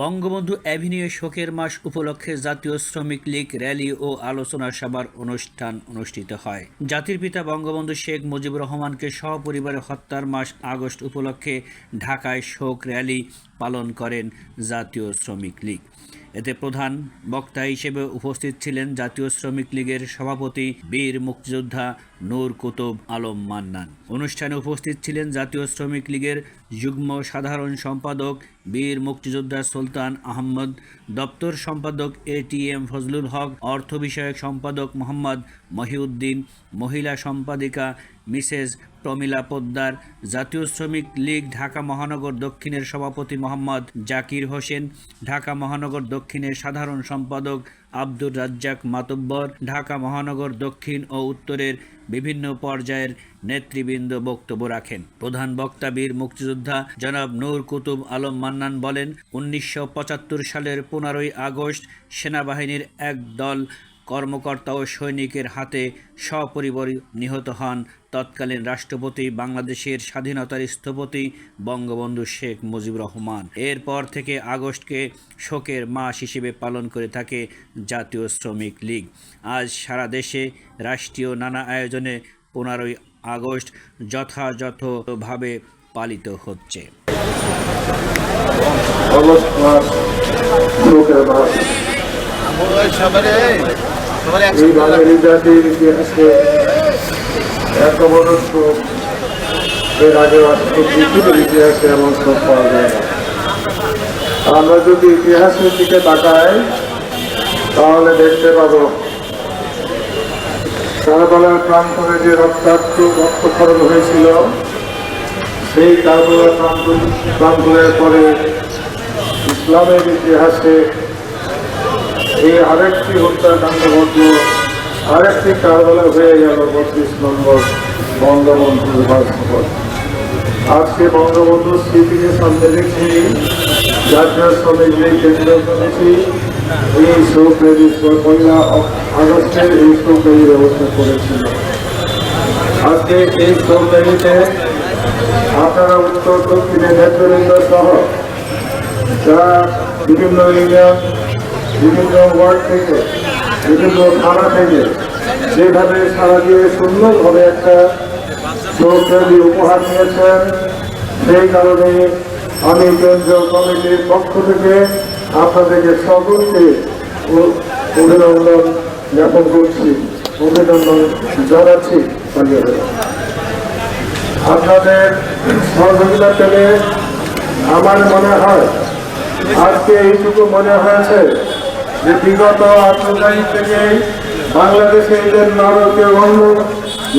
Bangabandhu avenue শোকের মাস উপলক্ষে জাতীয় শ্রমিক লীগ, র্যালি ও আলোচনা সভার অনুষ্ঠান অনুষ্ঠিত হয়। জাতির পিতা বঙ্গবন্ধু শেখ মুজিবুর রহমানকে সহপরিবারে হত্যার মাস আগস্ট উপলক্ষে ঢাকায় শোক র্যালি পালন করেন জাতীয় শ্রমিক লীগ। এতে প্রধান বক্তা হিসেবে উপস্থিত ছিলেন জাতীয় শ্রমিক লীগের সভাপতি বীর মুক্তিযোদ্ধা নূর কুতুব আলম মান্নান। অনুষ্ঠানে উপস্থিত ছিলেন জাতীয় শ্রমিক লীগের যুগ্ম সাধারণ সম্পাদক, বীর মুক্তিযোদ্ধা সুলতান আহমদ, দপ্তর সম্পাদক এ টি এম ফজলুল হক, অর্থ বিষয়ক সম্পাদক মোহাম্মদ মহিউদ্দিন, মহিলা সম্পাদিকা মিসেস প্রমিলা পোদ্দার, জাতীয় শ্রমিক লীগ ঢাকা মহানগর দক্ষিণের সভাপতি মোহাম্মদ জাকির হোসেন, ঢাকা মহানগর দক্ষিণের সাধারণ সম্পাদক আব্দুর রাজ্জাক মাতব্বর, ঢাকা মহানগর দক্ষিণ ও উত্তরের বিভিন্ন পর্যায়ের নেতৃবৃন্দ বক্তব্য রাখেন। প্রধান বক্তা বীর মুক্তিযোদ্ধা জনাব নূর কুতুব আলম মান্নান বলেন, উনিশশো পঁচাত্তর সালের পনেরোই আগস্ট সেনাবাহিনীর এক দল কর্মকর্তা ও সৈনিকের হাতে সপরিবারে নিহত হন তৎকালীন রাষ্ট্রপতি বাংলাদেশের স্বাধীনতার স্থপতি বঙ্গবন্ধু শেখ মুজিবুর রহমান। এরপর থেকে আগস্টকে শোকের মাস হিসেবে পালন করে থাকে জাতীয় শ্রমিক লীগ। আজ সারা দেশে রাষ্ট্রীয় নানা আয়োজনে পনেরোই আগস্ট যথাযথভাবে পালিত হচ্ছে। অগস্ট মাস। শোকের মাস এই বাঙালি জাতির ইতিহাসে এত বড় শোক এর আগে পৃথিবীর ইতিহাসে এমন শোক পাওয়া যায় না। আমরা যদি ইতিহাসের দিকে তাকাই তাহলে দেখতে পাবো কারবালার প্রান্তরে যে রক্তাক্ত রক্তক্ষরণ হয়েছিল সেই কারবালার প্রান্ত প্রান্তরের পরে ইসলামের ইতিহাসে এই আরেকটি হত্যাকাণ্ড ঘটল। আরেকটি কারবালা হয়ে গেল বত্রিশ নম্বর বঙ্গবন্ধুর বাসভবন। আজকে বঙ্গবন্ধুর স্মৃতিকে সামনে রেখে জাতীয় শ্রমিক লীগ কেন্দ্রীয় কমিটি, এই রেলি পয়লা আগস্টের এই রেলি ব্যবস্থা করেছিল। আজকে এই রেলিতে আপনারা উত্তর, দক্ষিণে নেতৃবৃন্দ সহ যারা বিভিন্ন ইউনিয়ন বিভিন্ন ওয়ার্ড থেকে, বিভিন্ন থানা থেকে, যেভাবে সারা দিয়ে সুন্দরভাবে একটা উপহার নিয়েছেন সেই কারণে আমি কেন্দ্রীয় কমিটির পক্ষ থেকে আপনাদেরকে সকলকে অভিনন্দন জ্ঞাপন করছি, অভিনন্দন জানাচ্ছি আপনাদের সহযোগিতা পেলে আমার মনে হয়, আজকে এইটুকু মনে হয়েছে। যে বিগত আত্মদায়ী থেকে বাংলাদেশে যে নারকীয় গণ্য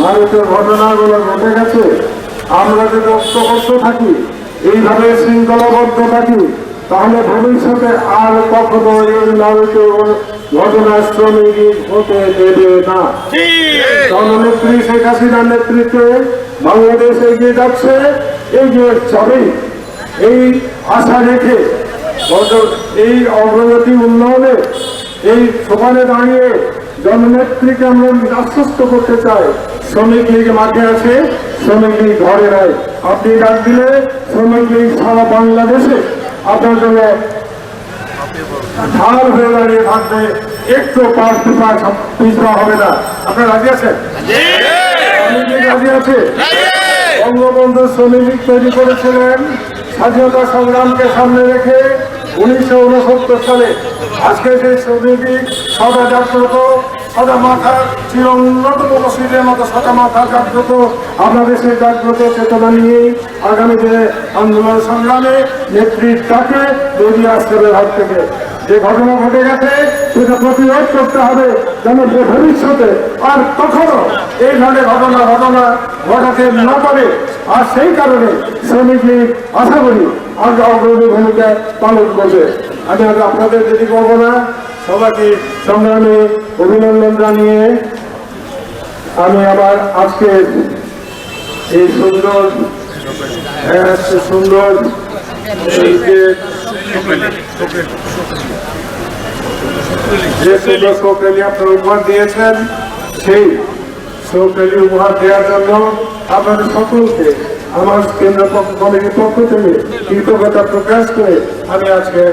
নারকীয় ঘটনাগুলো ঘটে গেছে। আমরা যদি ঐক্যবদ্ধ থাকি, এইভাবে শৃঙ্খলাবদ্ধ থাকি, তাহলে ভবিষ্যতে আর কখনো এই নারকীয় ঘটনা শ্রমিক হতে দেবে না। জননেত্রী শেখ হাসিনার নেতৃত্বে বাংলাদেশ এগিয়ে যাচ্ছে, এগিয়ে যাবে। এই আশা রেখে এই অগ্রগতি উন্নয়নে এই সোপানে দাঁড়িয়ে জননেত্রীকে আমরা আশ্বস্ত করতে চাই শ্রমিক লীগ মাঠে আছে, শ্রমিক লীগ ঘরে নাই। আপনি ডাক দিলে শ্রমিক লীগ সারা বাংলাদেশে আপনার জন্য ঢাল হয়ে দাঁড়িয়ে থাকবে। একটু পাঁচ পিপা হবে না। আপনার রাজি আছেন? রাজি আছে? বঙ্গবন্ধু শ্রমিক লীগ তৈরি করেছিলেন স্বাধীনতা সংগ্রামকে সামনে রেখে উনিশশো উনসত্তর সালে আজকে যে শ্রমিক সদা জাগ্রত সদা মাথা চির উন্নত মসজিদের মতো সদা মাথা জাগ্রত আমরা দেশের জাগ্রত চেতনা নিয়েই আগামী দিনে আন্দোলন সংগ্রামে নেতৃত্বকে বেরিয়ে আসতে হবে হাত থেকে যে ঘটনা ঘটে গেছে, সেটা প্রতিরোধ করতে হবে যেন যে ভবিষ্যতে। আর কখনো এই ধরনের ঘটনা ঘটনা ঘটাতে না পারে। আর সেই কারণে শ্রমিক লীগ আশা করি আজ অগ্রণী ভূমিকা পালন করবে। আমি আজ আপনাদের দেরি করব না, সবাইকে সংগ্রামে অভিনন্দন জানিয়ে আমি আবার আজকে এই সুন্দর এক সুন্দর যে সুন্দর শোকরেলি আপনারা উপহার দিয়েছেন সেই শোকরেলি উপহার দেওয়ার জন্য আপনাদের সকলকে আমার কেন্দ্র কমিটির পক্ষ থেকে কৃতজ্ঞতা প্রকাশ করে আমি আজকে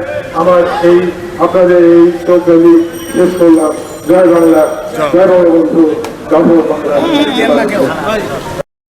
আমার এই আপনাদের এই চৌধুরী শেষ করলাম। জয় বাংলা জয় বঙ্গবন্ধু জয় বাংলা।